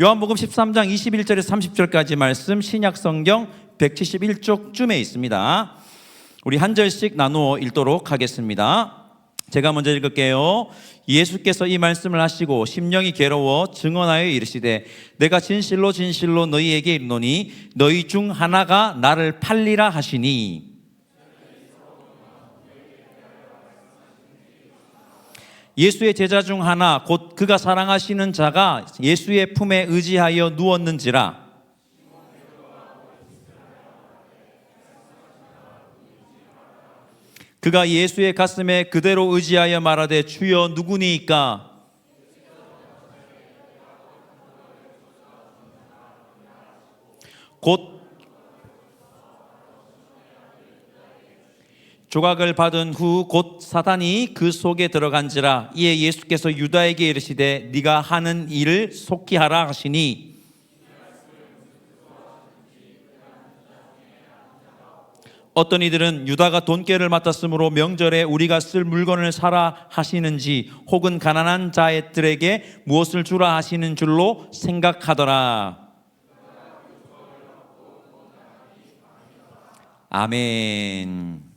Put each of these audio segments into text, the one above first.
요한복음 13장 21절에서 30절까지 말씀 신약 성경 171쪽쯤에 있습니다. 우리 한 절씩 나누어 읽도록 하겠습니다. 제가 먼저 읽을게요. 예수께서 이 말씀을 하시고 심령이 괴로워 증언하여 이르시되 내가 진실로 진실로 너희에게 이르노니 너희 중 하나가 나를 팔리라 하시니 예수의 제자 중 하나 곧 그가 사랑하시는 자가 예수의 품에 의지하여 누웠는지라. 그가 예수의 가슴에 그대로 의지하여 말하되 주여 누구니이까? 곧 조각을 받은 후 곧 사단이 그 속에 들어간지라 이에 예수께서 유다에게 이르시되 네가 하는 일을 속히 하라 하시니 어떤 이들은 유다가 돈깨를 맡았으므로 명절에 우리가 쓸 물건을 사라 하시는지 혹은 가난한 자들에게 무엇을 주라 하시는 줄로 생각하더라. 아멘.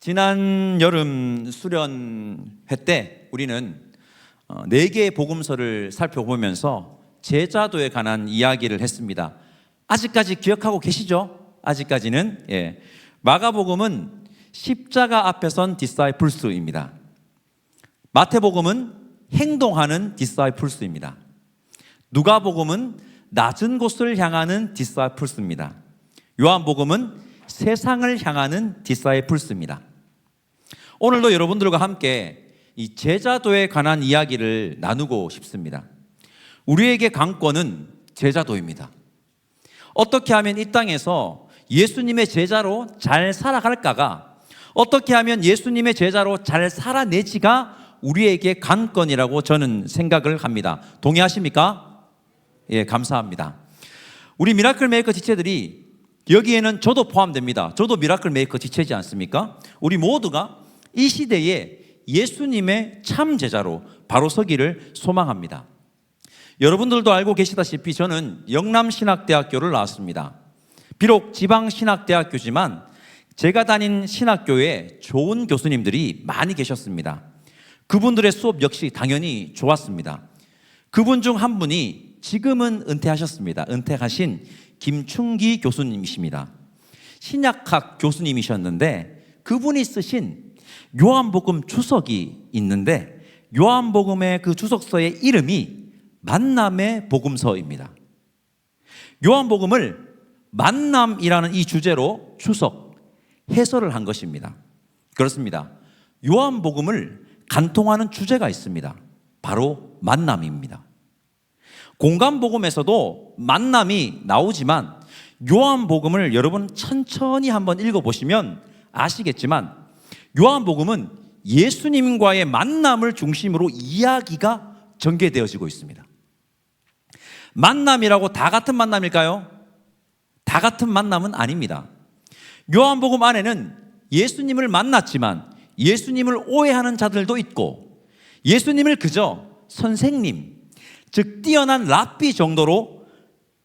지난 여름 수련회 때 우리는 어, 네 개의 복음서를 살펴보면서 제자도에 관한 이야기를 했습니다. 아직까지 기억하고 계시죠? 아직까지는 예. 마가복음은 십자가 앞에 선 디사이플스입니다. 마태복음은 행동하는 디사이플스입니다. 누가복음은 낮은 곳을 향하는 디사이플스입니다. 요한복음은 세상을 향하는 디사이플스입니다. 오늘도 여러분들과 함께 이 제자도에 관한 이야기를 나누고 싶습니다. 우리에게 강권은 제자도입니다. 어떻게 하면 이 땅에서 예수님의 제자로 잘 살아갈까가 어떻게 하면 예수님의 제자로 잘 살아내지가 우리에게 관건이라고 저는 생각을 합니다. 동의하십니까? 예, 감사합니다. 우리 미라클 메이커 지체들이 여기에는 저도 포함됩니다. 저도 미라클 메이커 지체지 않습니까? 우리 모두가 이 시대에 예수님의 참 제자로 바로 서기를 소망합니다. 여러분들도 알고 계시다시피 저는 영남신학대학교를 나왔습니다. 비록 지방신학대학교지만 제가 다닌 신학교에 좋은 교수님들이 많이 계셨습니다. 그분들의 수업 역시 당연히 좋았습니다. 그분 중 한 분이 지금은 은퇴하셨습니다. 은퇴하신 김충기 교수님이십니다. 신약학 교수님이셨는데 그분이 쓰신 요한복음 주석이 있는데 요한복음의 그 주석서의 이름이 만남의 복음서입니다. 요한복음을 만남이라는 이 주제로 추석 해설을 한 것입니다. 그렇습니다. 요한복음을 간통하는 주제가 있습니다. 바로 만남입니다. 공간복음에서도 만남이 나오지만 요한복음을 여러분 천천히 한번 읽어보시면 아시겠지만 요한복음은 예수님과의 만남을 중심으로 이야기가 전개되어지고 있습니다. 만남이라고 다 같은 만남일까요? 다 같은 만남은 아닙니다. 요한복음 안에는 예수님을 만났지만 예수님을 오해하는 자들도 있고 예수님을 그저 선생님, 즉 뛰어난 랍비 정도로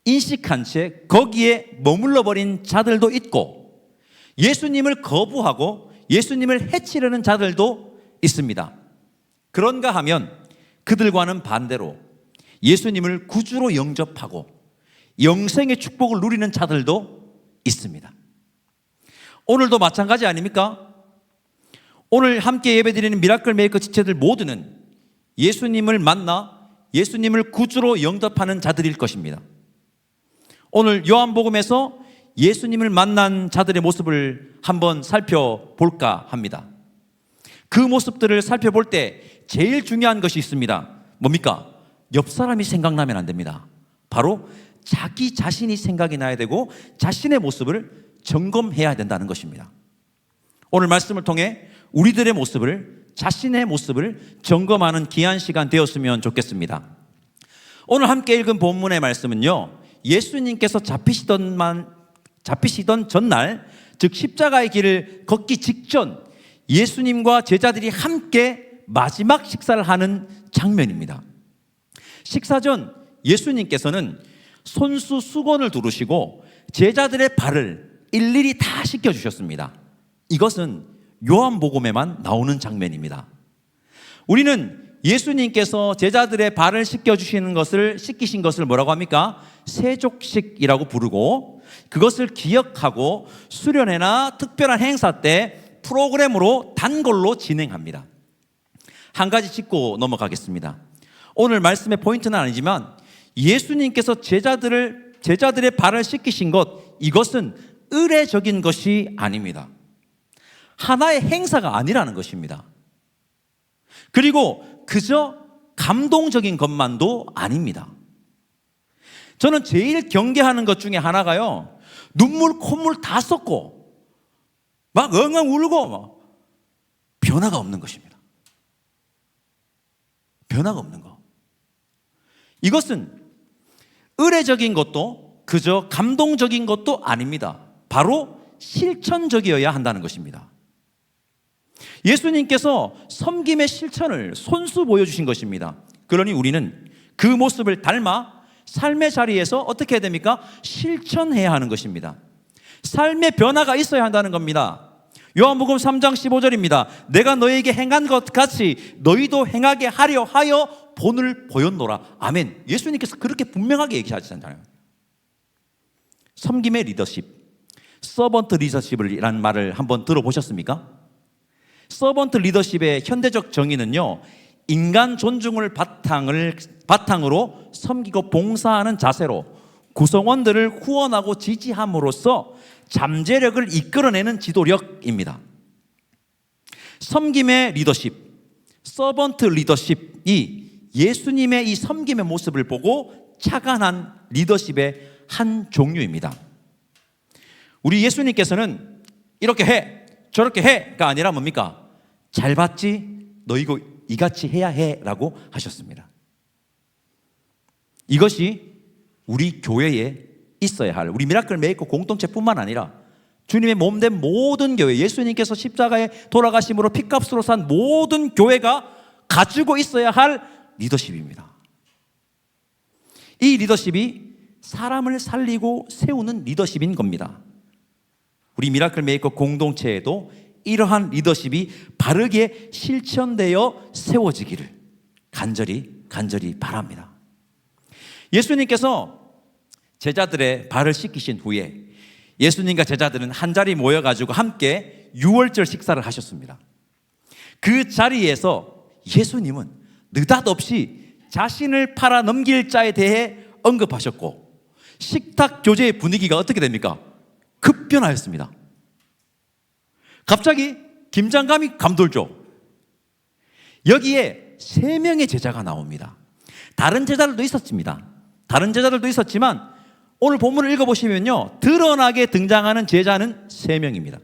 인식한 채 거기에 머물러 버린 자들도 있고 예수님을 거부하고 예수님을 해치려는 자들도 있습니다. 그런가 하면 그들과는 반대로 예수님을 구주로 영접하고 영생의 축복을 누리는 자들도 있습니다. 오늘도 마찬가지 아닙니까? 오늘 함께 예배드리는 미라클 메이커 지체들 모두는 예수님을 만나 예수님을 구주로 영접하는 자들일 것입니다. 오늘 요한복음에서 예수님을 만난 자들의 모습을 한번 살펴볼까 합니다. 그 모습들을 살펴볼 때 제일 중요한 것이 있습니다. 뭡니까? 옆 사람이 생각나면 안 됩니다. 바로 자기 자신이 생각이 나야 되고 자신의 모습을 점검해야 된다는 것입니다. 오늘 말씀을 통해 우리들의 모습을 자신의 모습을 점검하는 귀한 시간 되었으면 좋겠습니다. 오늘 함께 읽은 본문의 말씀은요. 예수님께서 잡히시던 만 잡히시던 전날 즉 십자가의 길을 걷기 직전 예수님과 제자들이 함께 마지막 식사를 하는 장면입니다. 식사 전 예수님께서는 손수 수건을 두르시고 제자들의 발을 일일이 다 씻겨 주셨습니다. 이것은 요한복음에만 나오는 장면입니다. 우리는 예수님께서 제자들의 발을 씻겨 주시는 것을 씻기신 것을 뭐라고 합니까? 세족식이라고 부르고 그것을 기억하고 수련회나 특별한 행사 때 프로그램으로 단골로 진행합니다. 한 가지 짚고 넘어가겠습니다. 오늘 말씀의 포인트는 아니지만 예수님께서 제자들을 제자들의 발을 씻기신 것 이것은 의례적인 것이 아닙니다. 하나의 행사가 아니라는 것입니다. 그리고 그저 감동적인 것만도 아닙니다. 저는 제일 경계하는 것 중에 하나가요. 눈물, 콧물 다 쏟고 막 엉엉 울고 막 변화가 없는 것입니다. 변화가 없는 것. 이것은 의례적인 것도 그저 감동적인 것도 아닙니다. 바로 실천적이어야 한다는 것입니다. 예수님께서 섬김의 실천을 손수 보여주신 것입니다. 그러니 우리는 그 모습을 닮아 삶의 자리에서 어떻게 해야 됩니까? 실천해야 하는 것입니다. 삶의 변화가 있어야 한다는 겁니다. 요한복음 3장 15절입니다. 내가 너에게 행한 것 같이 너희도 행하게 하려 하여 본을 보였노라. 아멘. 예수님께서 그렇게 분명하게 얘기하시잖아요. 섬김의 리더십, 서번트 리더십이라는 말을 한번 들어보셨습니까? 서번트 리더십의 현대적 정의는요, 인간 존중을 바탕을, 바탕으로 섬기고 봉사하는 자세로 구성원들을 후원하고 지지함으로써 잠재력을 이끌어내는 지도력입니다. 섬김의 리더십, 서번트 리더십이 예수님의 이 섬김의 모습을 보고 착안한 리더십의 한 종류입니다. 우리 예수님께서는 이렇게 해, 저렇게 해가 아니라 뭡니까? 잘 봤지? 너 이거 이같이 해야 해 라고 하셨습니다. 이것이 우리 교회에 있어야 할 우리 미라클 메이커 공동체뿐만 아니라 주님의 몸된 모든 교회 예수님께서 십자가에 돌아가심으로 피값으로 산 모든 교회가 가지고 있어야 할 리더십입니다. 이 리더십이 사람을 살리고 세우는 리더십인 겁니다. 우리 미라클 메이커 공동체에도 이러한 리더십이 바르게 실천되어 세워지기를 간절히 간절히 바랍니다. 예수님께서 제자들의 발을 씻기신 후에 예수님과 제자들은 한 자리 모여 가지고 함께 유월절 식사를 하셨습니다. 그 자리에서 예수님은 느닷없이 자신을 팔아 넘길 자에 대해 언급하셨고 식탁 교제의 분위기가 어떻게 됩니까? 급변하였습니다. 갑자기 김장감이 감돌죠. 여기에 세 명의 제자가 나옵니다. 다른 제자들도 있었습니다. 다른 제자들도 있었지만 오늘 본문을 읽어보시면요. 드러나게 등장하는 제자는 세 명입니다.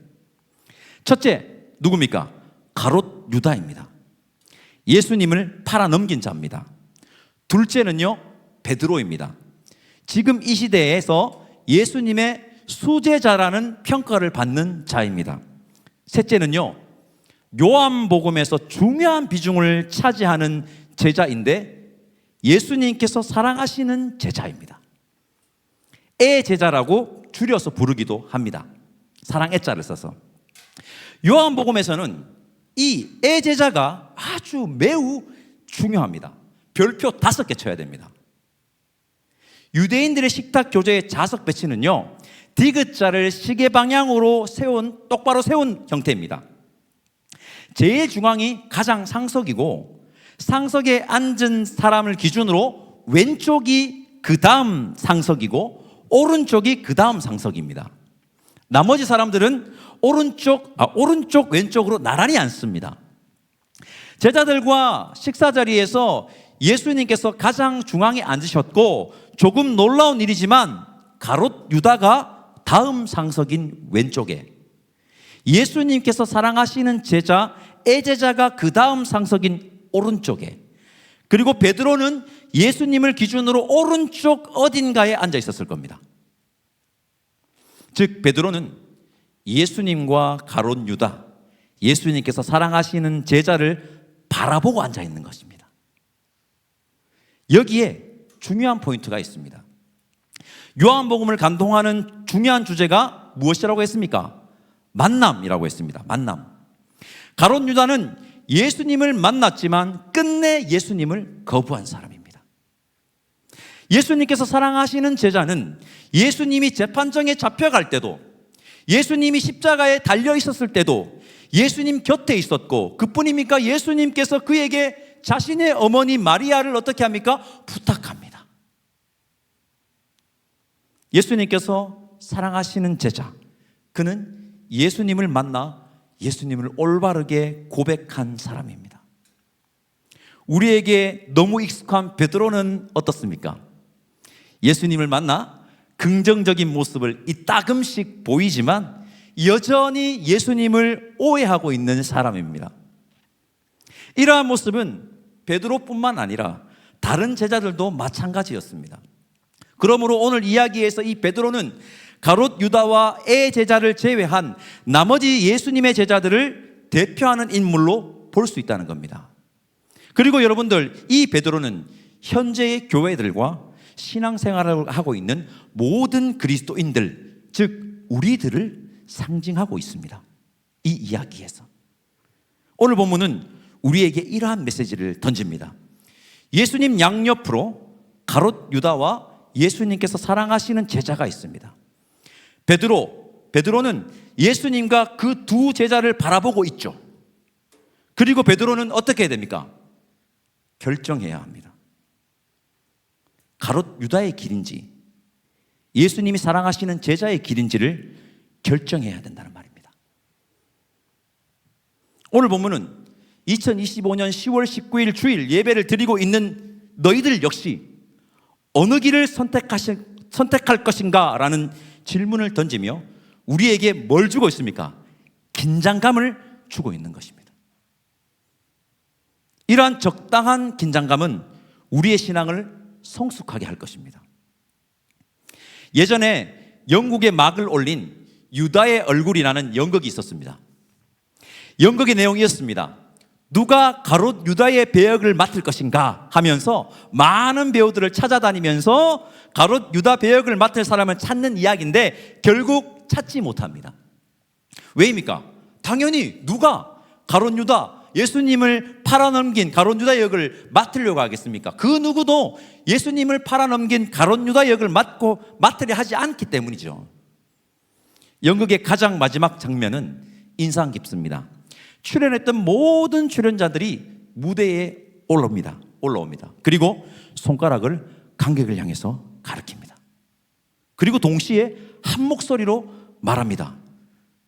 첫째, 누굽니까? 가롯 유다입니다. 예수님을 팔아 넘긴 자입니다. 둘째는요, 베드로입니다. 지금 이 시대에서 예수님의 수제자라는 평가를 받는 자입니다. 셋째는요, 요한복음에서 중요한 비중을 차지하는 제자인데 예수님께서 사랑하시는 제자입니다. 애 제자라고 줄여서 부르기도 합니다. 사랑 애자를 써서. 요한복음에서는 이 애 제자가 아주 매우 중요합니다. 별표 다섯 개 쳐야 됩니다. 유대인들의 식탁 교제의 자석 배치는요, 디귿자를 시계 방향으로 세운, 똑바로 세운 형태입니다. 제일 중앙이 가장 상석이고, 상석에 앉은 사람을 기준으로 왼쪽이 그 다음 상석이고, 오른쪽이 그 다음 상석입니다. 나머지 사람들은 오른쪽, 아, 오른쪽, 왼쪽으로 나란히 앉습니다. 제자들과 식사 자리에서 예수님께서 가장 중앙에 앉으셨고 조금 놀라운 일이지만 가롯 유다가 다음 상석인 왼쪽에 예수님께서 사랑하시는 제자 애제자가 그 다음 상석인 오른쪽에 그리고 베드로는 예수님을 기준으로 오른쪽 어딘가에 앉아 있었을 겁니다. 즉 베드로는 예수님과 가론 유다 예수님께서 사랑하시는 제자를 바라보고 앉아 있는 것입니다. 여기에 중요한 포인트가 있습니다. 요한복음을 간통하는 중요한 주제가 무엇이라고 했습니까? 만남이라고 했습니다. 만남. 가롯 유다는 예수님을 만났지만 끝내 예수님을 거부한 사람입니다. 예수님께서 사랑하시는 제자는 예수님이 재판정에 잡혀갈 때도 예수님이 십자가에 달려 있었을 때도 예수님 곁에 있었고 그뿐입니까? 예수님께서 그에게 자신의 어머니 마리아를 어떻게 합니까? 부탁합니다. 예수님께서 사랑하시는 제자, 그는 예수님을 만나 예수님을 올바르게 고백한 사람입니다. 우리에게 너무 익숙한 베드로는 어떻습니까? 예수님을 만나 긍정적인 모습을 이따금씩 보이지만 여전히 예수님을 오해하고 있는 사람입니다. 이러한 모습은 베드로뿐만 아니라 다른 제자들도 마찬가지였습니다. 그러므로 오늘 이야기에서 이 베드로는 가롯 유다와 애 제자를 제외한 나머지 예수님의 제자들을 대표하는 인물로 볼 수 있다는 겁니다. 그리고 여러분들 이 베드로는 현재의 교회들과 신앙생활을 하고 있는 모든 그리스도인들 즉 우리들을 상징하고 있습니다. 이 이야기에서 오늘 본문은 우리에게 이러한 메시지를 던집니다. 예수님 양옆으로 가롯 유다와 예수님께서 사랑하시는 제자가 있습니다. 베드로, 베드로는 예수님과 그 두 제자를 바라보고 있죠. 그리고 베드로는 어떻게 해야 됩니까? 결정해야 합니다. 가롯 유다의 길인지 예수님이 사랑하시는 제자의 길인지를 결정해야 된다는 말입니다. 오늘 본문은 2025년 10월 19일 주일 예배를 드리고 있는 너희들 역시 어느 길을 선택하시, 선택할 것인가 라는 질문을 던지며 우리에게 뭘 주고 있습니까? 긴장감을 주고 있는 것입니다. 이러한 적당한 긴장감은 우리의 신앙을 성숙하게 할 것입니다. 예전에 영국에 막을 올린 유다의 얼굴이라는 연극이 있었습니다. 연극의 내용이었습니다. 누가 가롯 유다의 배역을 맡을 것인가 하면서 많은 배우들을 찾아다니면서 가롯 유다 배역을 맡을 사람을 찾는 이야기인데 결국 찾지 못합니다. 왜입니까? 당연히 누가 가롯 유다 예수님을 팔아넘긴 가롯 유다 역을 맡으려고 하겠습니까? 그 누구도 예수님을 팔아넘긴 가롯 유다 역을 맡고 맡으려 하지 않기 때문이죠. 연극의 가장 마지막 장면은 인상 깊습니다. 출연했던 모든 출연자들이 무대에 올라옵니다. 올라옵니다. 그리고 손가락을 관객을 향해서 가리킵니다. 그리고 동시에 한 목소리로 말합니다.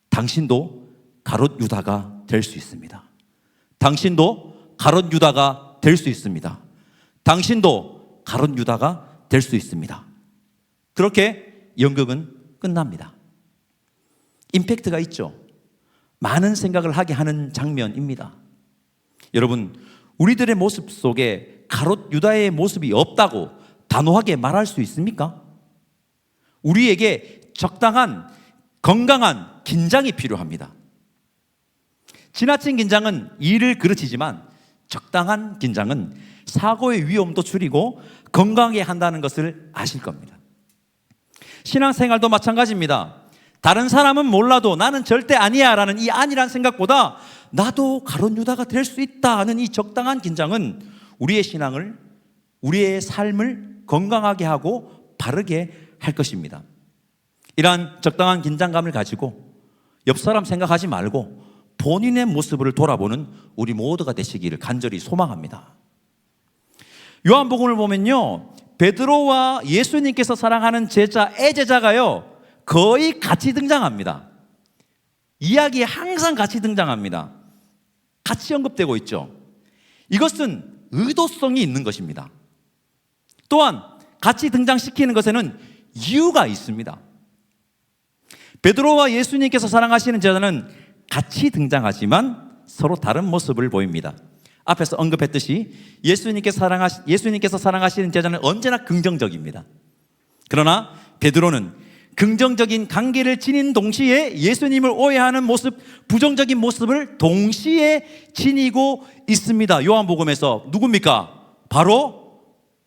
당신도 가롯 유다가 될 수 있습니다. 당신도 가롯 유다가 될 수 있습니다. 당신도 가롯 유다가 될 수 있습니다. 그렇게 연극은 끝납니다. 임팩트가 있죠. 많은 생각을 하게 하는 장면입니다. 여러분, 우리들의 모습 속에 가롯 유다의 모습이 없다고 단호하게 말할 수 있습니까? 우리에게 적당한 건강한 긴장이 필요합니다. 지나친 긴장은 일을 그르치지만 적당한 긴장은 사고의 위험도 줄이고 건강하게 한다는 것을 아실 겁니다. 신앙생활도 마찬가지입니다. 다른 사람은 몰라도 나는 절대 아니야 라는 이 아니란 생각보다 나도 가론 유다가 될 수 있다 하는 이 적당한 긴장은 우리의 신앙을, 우리의 삶을 건강하게 하고 바르게 할 것입니다. 이러한 적당한 긴장감을 가지고 옆 사람 생각하지 말고 본인의 모습을 돌아보는 우리 모두가 되시기를 간절히 소망합니다. 요한복음을 보면요. 베드로와 예수님께서 사랑하는 제자, 애제자가요. 거의 같이 등장합니다. 이야기에 항상 같이 등장합니다. 같이 언급되고 있죠. 이것은 의도성이 있는 것입니다. 또한 같이 등장시키는 것에는 이유가 있습니다. 베드로와 예수님께서 사랑하시는 제자는 같이 등장하지만 서로 다른 모습을 보입니다. 앞에서 언급했듯이 예수님께서 사랑하시, 예수님께서 사랑하시는 제자는 언제나 긍정적입니다. 그러나 베드로는 긍정적인 관계를 지닌 동시에 예수님을 오해하는 모습, 부정적인 모습을 동시에 지니고 있습니다. 요한복음에서 누굽니까? 바로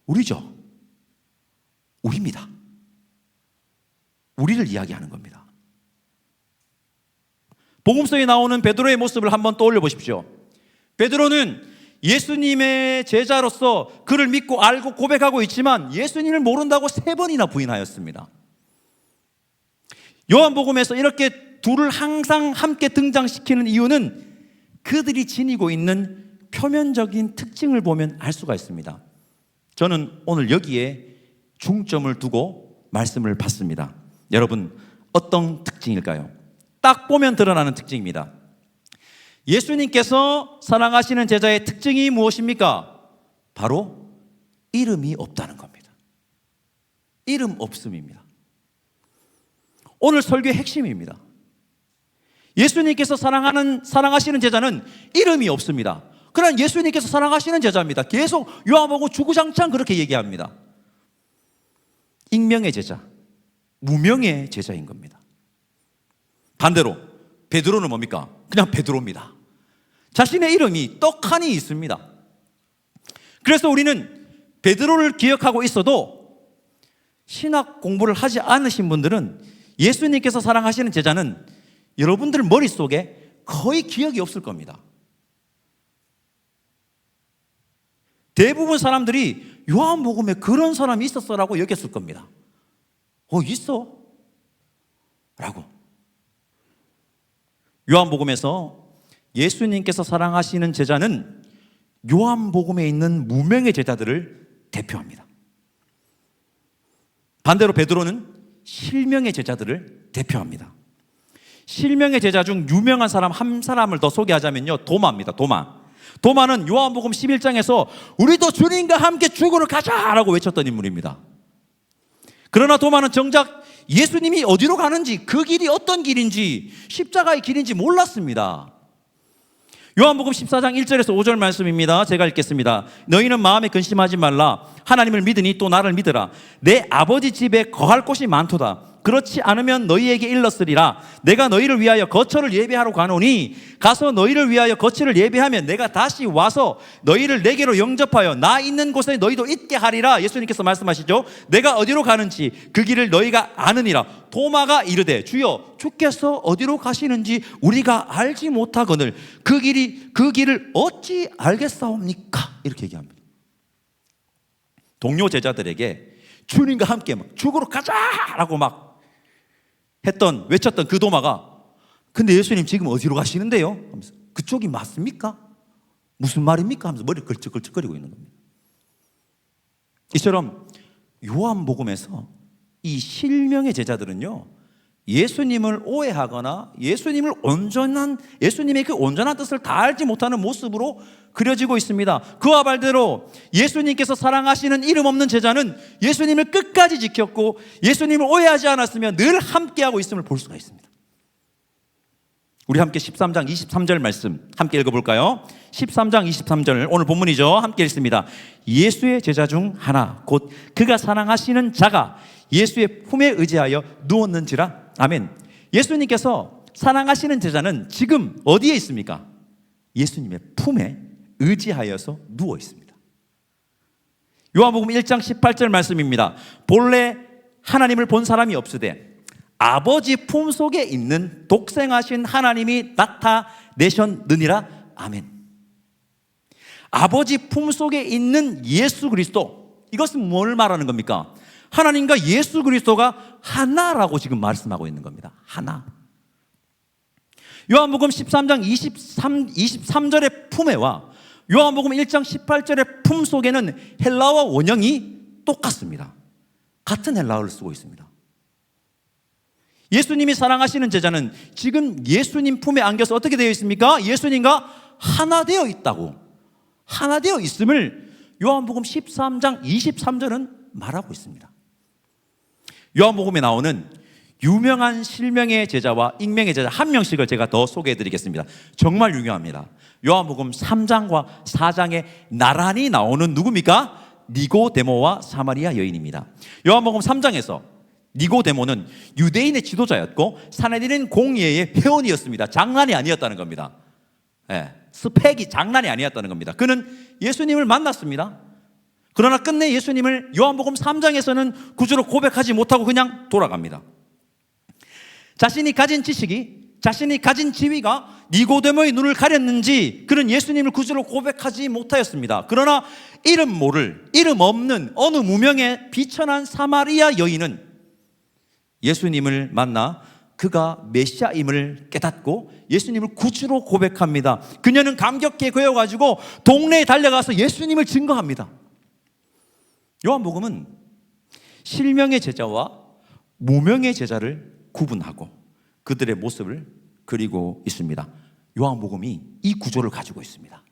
우리죠. 우리입니다. 우리를 이야기하는 겁니다. 복음서에 나오는 베드로의 모습을 한번 떠올려 보십시오. 베드로는 예수님의 제자로서 그를 믿고 알고 고백하고 있지만 예수님을 모른다고 세 번이나 부인하였습니다. 요한복음에서 이렇게 둘을 항상 함께 등장시키는 이유는 그들이 지니고 있는 표면적인 특징을 보면 알 수가 있습니다. 저는 오늘 여기에 중점을 두고 말씀을 받습니다. 여러분, 어떤 특징일까요? 딱 보면 드러나는 특징입니다. 예수님께서 사랑하시는 제자의 특징이 무엇입니까? 바로 이름이 없다는 겁니다. 이름 없음입니다. 오늘 설교의 핵심입니다. 예수님께서 사랑하는 사랑하시는 제자는 이름이 없습니다. 그러나 예수님께서 사랑하시는 제자입니다. 계속 요한복음 주구장창 그렇게 얘기합니다. 익명의 제자, 무명의 제자인 겁니다. 반대로 베드로는 뭡니까? 그냥 베드로입니다. 자신의 이름이 떡하니 있습니다. 그래서 우리는 베드로를 기억하고 있어도 신학 공부를 하지 않으신 분들은 예수님께서 사랑하시는 제자는 여러분들 머릿속에 거의 기억이 없을 겁니다. 대부분 사람들이 요한복음에 그런 사람이 있었어라고 여겼을 겁니다. 어, 있어? 라고. 요한복음에서 예수님께서 사랑하시는 제자는 요한복음에 있는 무명의 제자들을 대표합니다. 반대로 베드로는 실명의 제자들을 대표합니다. 실명의 제자 중 유명한 사람 한 사람을 더 소개하자면요. 도마입니다. 도마. 도마는 요한복음 11장에서 우리도 주님과 함께 죽으러 가자라고 외쳤던 인물입니다. 그러나 도마는 정작 예수님이 어디로 가는지 그 길이 어떤 길인지 십자가의 길인지 몰랐습니다. 요한복음 14장 1절에서 5절 말씀입니다. 제가 읽겠습니다. 너희는 마음에 근심하지 말라. 하나님을 믿으니 또 나를 믿으라. 내 아버지 집에 거할 곳이 많도다. 그렇지 않으면 너희에게 일렀으리라. 내가 너희를 위하여 거처를 예배하러 가노니 가서 너희를 위하여 거처를 예배하면 내가 다시 와서 너희를 내게로 영접하여 나 있는 곳에 너희도 있게 하리라. 예수님께서 말씀하시죠. 내가 어디로 가는지 그 길을 너희가 아느니라. 도마가 이르되 주여 주께서 어디로 가시는지 우리가 알지 못하거늘 그 길이 그 길을 어찌 알겠사옵니까? 이렇게 얘기합니다. 동료 제자들에게 주님과 함께 막 죽으러 가자라고 막 했던 외쳤던 그 도마가 근데 예수님 지금 어디로 가시는데요? 하면서 그쪽이 맞습니까? 무슨 말입니까? 하면서 머리 걸쩍걸쩍거리고 있는 겁니다. 이처럼 요한복음에서 이 실명의 제자들은요 예수님을 오해하거나 예수님을 온전한 예수님의 그 온전한 뜻을 다 알지 못하는 모습으로 그려지고 있습니다. 그와 반대로 예수님께서 사랑하시는 이름 없는 제자는 예수님을 끝까지 지켰고 예수님을 오해하지 않았으면 늘 함께하고 있음을 볼 수가 있습니다. 우리 함께 13장 23절 말씀 함께 읽어볼까요? 13장 23절 오늘 본문이죠. 함께 읽습니다. 예수의 제자 중 하나 곧 그가 사랑하시는 자가 예수의 품에 의지하여 누웠는지라 아멘. 예수님께서 사랑하시는 제자는 지금 어디에 있습니까? 예수님의 품에 의지하여서 누워 있습니다. 요한복음 1장 18절 말씀입니다. 본래 하나님을 본 사람이 없으되 아버지 품 속에 있는 독생하신 하나님이 나타내셨느니라. 아멘. 아버지 품 속에 있는 예수 그리스도. 이것은 뭘 말하는 겁니까? 하나님과 예수 그리스도가 하나라고 지금 말씀하고 있는 겁니다. 하나. 요한복음 13장 23, 23절의 품에와 요한복음 1장 18절의 품 속에는 헬라어 원형이 똑같습니다. 같은 헬라어를 쓰고 있습니다. 예수님이 사랑하시는 제자는 지금 예수님 품에 안겨서 어떻게 되어 있습니까? 예수님과 하나 되어 있다고. 하나 되어 있음을 요한복음 13장 23절은 말하고 있습니다. 요한복음에 나오는 유명한 실명의 제자와 익명의 제자 한 명씩을 제가 더 소개해 드리겠습니다. 정말 유명합니다. 요한복음 3장과 4장에 나란히 나오는 누굽니까? 니고데모와 사마리아 여인입니다. 요한복음 3장에서 니고데모는 유대인의 지도자였고 사내들인 공예의 회원이었습니다. 장난이 아니었다는 겁니다. 예, 스펙이 장난이 아니었다는 겁니다. 그는 예수님을 만났습니다. 그러나 끝내 예수님을 요한복음 3장에서는 구주로 고백하지 못하고 그냥 돌아갑니다. 자신이 가진 지식이 자신이 가진 지위가 니고데모의 눈을 가렸는지 그는 예수님을 구주로 고백하지 못하였습니다. 그러나 이름 모를 이름 없는 어느 무명의 비천한 사마리아 여인은 예수님을 만나 그가 메시아임을 깨닫고 예수님을 구주로 고백합니다. 그녀는 감격해 그여 가지고 동네에 달려가서 예수님을 증거합니다. 요한복음은 실명의 제자와 무명의 제자를 구분하고 그들의 모습을 그리고 있습니다. 요한복음이 이 구조를 가지고 있습니다.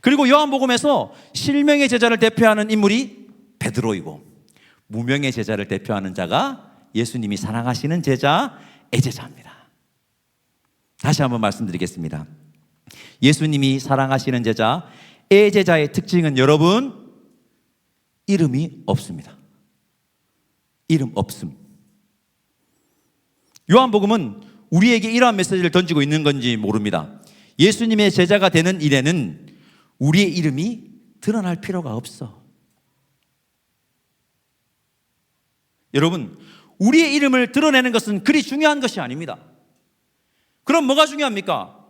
그리고 요한복음에서 실명의 제자를 대표하는 인물이 베드로이고 무명의 제자를 대표하는 자가 예수님이 사랑하시는 제자 애제자입니다. 다시 한번 말씀드리겠습니다. 예수님이 사랑하시는 제자 애제자의 특징은 여러분 이름이 없습니다. 이름 없음. 요한복음은 우리에게 이러한 메시지를 던지고 있는 건지 모릅니다. 예수님의 제자가 되는 일에는 우리의 이름이 드러날 필요가 없어. 여러분, 우리의 이름을 드러내는 것은 그리 중요한 것이 아닙니다. 그럼 뭐가 중요합니까?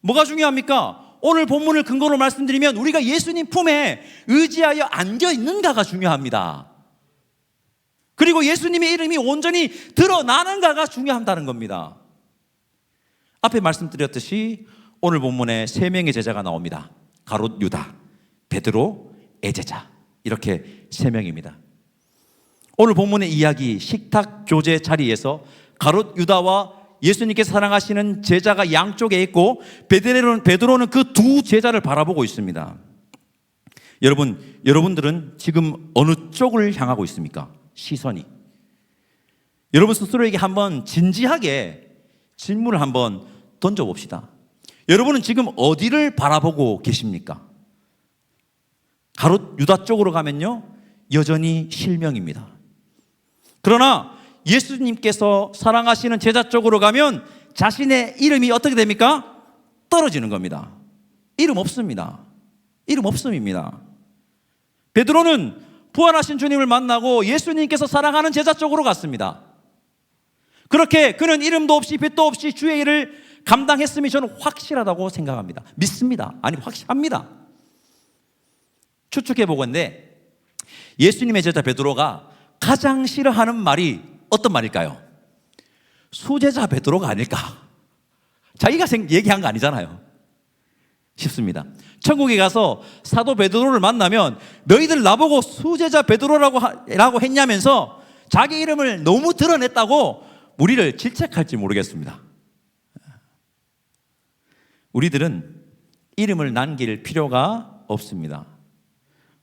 뭐가 중요합니까? 오늘 본문을 근거로 말씀드리면 우리가 예수님 품에 의지하여 안겨 있는가가 중요합니다. 그리고 예수님의 이름이 온전히 드러나는가가 중요한다는 겁니다. 앞에 말씀드렸듯이 오늘 본문에 세 명의 제자가 나옵니다. 가롯 유다, 베드로, 에제자 이렇게 세 명입니다. 오늘 본문의 이야기 식탁 교제 자리에서 가롯 유다와 예수님께서 사랑하시는 제자가 양쪽에 있고 베드로는 베드로는 그 두 제자를 바라보고 있습니다. 여러분, 여러분들은 지금 어느 쪽을 향하고 있습니까? 시선이. 여러분 스스로에게 한번 진지하게 질문을 한번 던져 봅시다. 여러분은 지금 어디를 바라보고 계십니까? 가롯 유다 쪽으로 가면요. 여전히 실명입니다. 그러나 예수님께서 사랑하시는 제자 쪽으로 가면 자신의 이름이 어떻게 됩니까? 떨어지는 겁니다. 이름 없습니다. 이름 없음입니다. 베드로는 부활하신 주님을 만나고 예수님께서 사랑하는 제자 쪽으로 갔습니다. 그렇게 그는 이름도 없이 빛도 없이 주의 일을 감당했음이 저는 확실하다고 생각합니다. 믿습니다. 아니 확실합니다. 추측해 보건데 예수님의 제자 베드로가 가장 싫어하는 말이 어떤 말일까요? 수제자 베드로가 아닐까? 자기가 생, 얘기한 거 아니잖아요. 싶습니다. 천국에 가서 사도 베드로를 만나면 너희들 나보고 수제자 베드로라고 하, 라고 했냐면서 자기 이름을 너무 드러냈다고 우리를 질책할지 모르겠습니다. 우리들은 이름을 남길 필요가 없습니다.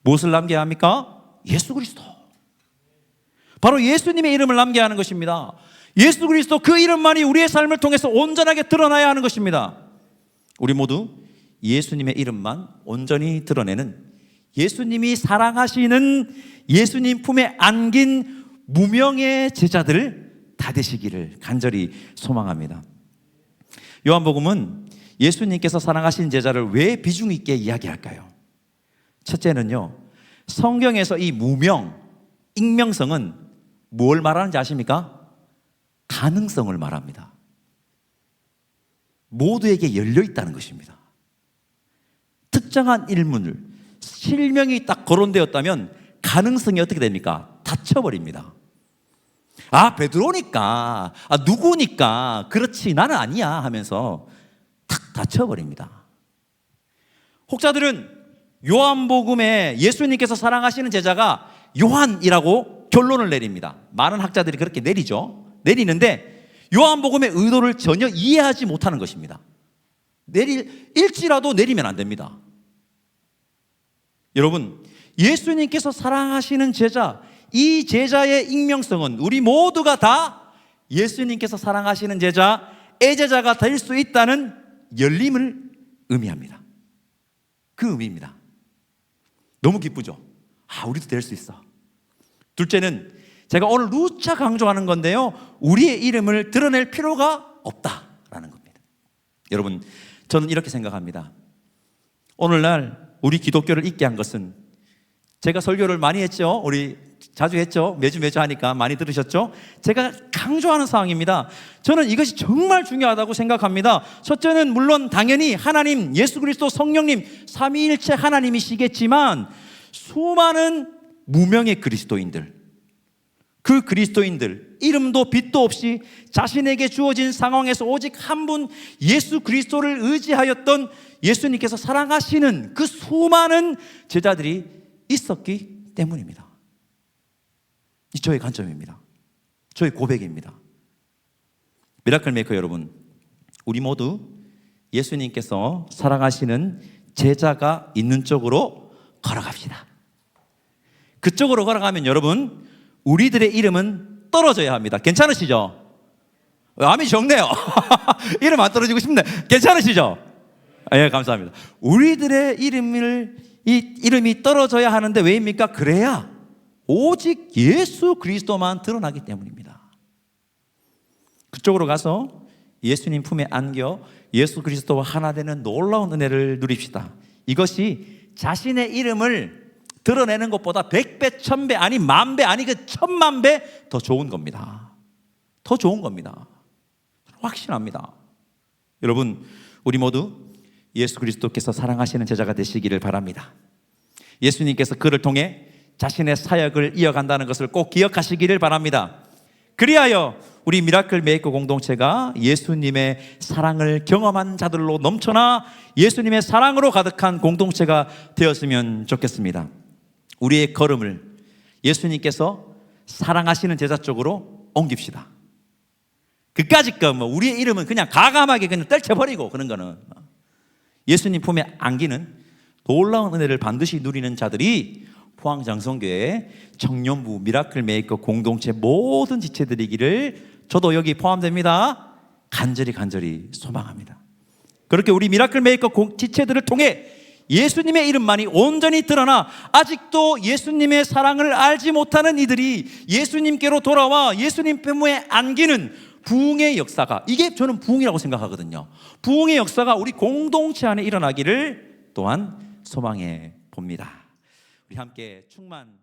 무엇을 남겨야 합니까? 예수 그리스도. 바로 예수님의 이름을 남겨야 하는 것입니다. 예수 그리스도 그 이름만이 우리의 삶을 통해서 온전하게 드러나야 하는 것입니다. 우리 모두 예수님의 이름만 온전히 드러내는 예수님이 사랑하시는 예수님 품에 안긴 무명의 제자들 다 되시기를 간절히 소망합니다. 요한복음은 예수님께서 사랑하신 제자를 왜 비중 있게 이야기할까요? 첫째는요, 성경에서 이 무명, 익명성은 뭘 말하는지 아십니까? 가능성을 말합니다. 모두에게 열려 있다는 것입니다. 특정한 일문을 실명이 딱 거론되었다면 가능성이 어떻게 됩니까? 닫혀버립니다. 아, 베드로니까, 아, 누구니까, 그렇지, 나는 아니야 하면서 탁 닫혀버립니다. 혹자들은 요한복음에 예수님께서 사랑하시는 제자가 요한이라고 결론을 내립니다. 많은 학자들이 그렇게 내리죠. 내리는데 요한복음의 의도를 전혀 이해하지 못하는 것입니다. 내릴, 일지라도 내리면 안 됩니다. 여러분, 예수님께서 사랑하시는 제자, 이 제자의 익명성은 우리 모두가 다 예수님께서 사랑하시는 제자, 애제자가 될 수 있다는 열림을 의미합니다. 그 의미입니다. 너무 기쁘죠? 아, 우리도 될 수 있어. 둘째는 제가 오늘 누차 강조하는 건데요. 우리의 이름을 드러낼 필요가 없다라는 겁니다. 여러분, 저는 이렇게 생각합니다. 오늘날 우리 기독교를 잊게 한 것은 제가 설교를 많이 했죠. 우리 자주 했죠. 매주 매주 하니까 많이 들으셨죠? 제가 강조하는 사항입니다. 저는 이것이 정말 중요하다고 생각합니다. 첫째는 물론 당연히 하나님, 예수 그리스도 성령님, 삼위일체 하나님이시겠지만 수많은 무명의 그리스도인들, 그 그리스도인들 이름도 빛도 없이 자신에게 주어진 상황에서 오직 한 분 예수 그리스도를 의지하였던 예수님께서 사랑하시는 그 수많은 제자들이 있었기 때문입니다. 이 저의 관점입니다. 저의 고백입니다. 미라클 메이커 여러분, 우리 모두 예수님께서 사랑하시는 제자가 있는 쪽으로 걸어갑시다. 그쪽으로 걸어가면 여러분, 우리들의 이름은 떨어져야 합니다. 괜찮으시죠? 암이 적네요. 이름 안 떨어지고 싶네. 괜찮으시죠? 아, 예, 감사합니다. 우리들의 이름을 이 이름이 떨어져야 하는데 왜입니까? 그래야 오직 예수 그리스도만 드러나기 때문입니다. 그쪽으로 가서 예수님 품에 안겨 예수 그리스도와 하나 되는 놀라운 은혜를 누립시다. 이것이 자신의 이름을 드러내는 것보다 백배, 천배, 아니 만배, 아니 그 천만 배 더 좋은 겁니다. 더 좋은 겁니다. 확신합니다. 여러분, 우리 모두 예수 그리스도께서 사랑하시는 제자가 되시기를 바랍니다. 예수님께서 그를 통해 자신의 사역을 이어간다는 것을 꼭 기억하시기를 바랍니다. 그리하여 우리 미라클 메이커 공동체가 예수님의 사랑을 경험한 자들로 넘쳐나 예수님의 사랑으로 가득한 공동체가 되었으면 좋겠습니다. 우리의 걸음을 예수님께서 사랑하시는 제자 쪽으로 옮깁시다. 그까짓 거, 뭐, 우리의 이름은 그냥 가감하게 그냥 떨쳐버리고 그런 거는 예수님 품에 안기는 놀라운 은혜를 반드시 누리는 자들이 포항장성교회 청년부 미라클 메이커 공동체 모든 지체들이기를 저도 여기 포함됩니다. 간절히 간절히 소망합니다. 그렇게 우리 미라클 메이커 공- 지체들을 통해 예수님의 이름만이 온전히 드러나 아직도 예수님의 사랑을 알지 못하는 이들이 예수님께로 돌아와 예수님 품에 안기는 부흥의 역사가 이게 저는 부흥이라고 생각하거든요. 부흥의 역사가 우리 공동체 안에 일어나기를 또한 소망해 봅니다. 우리 함께 충만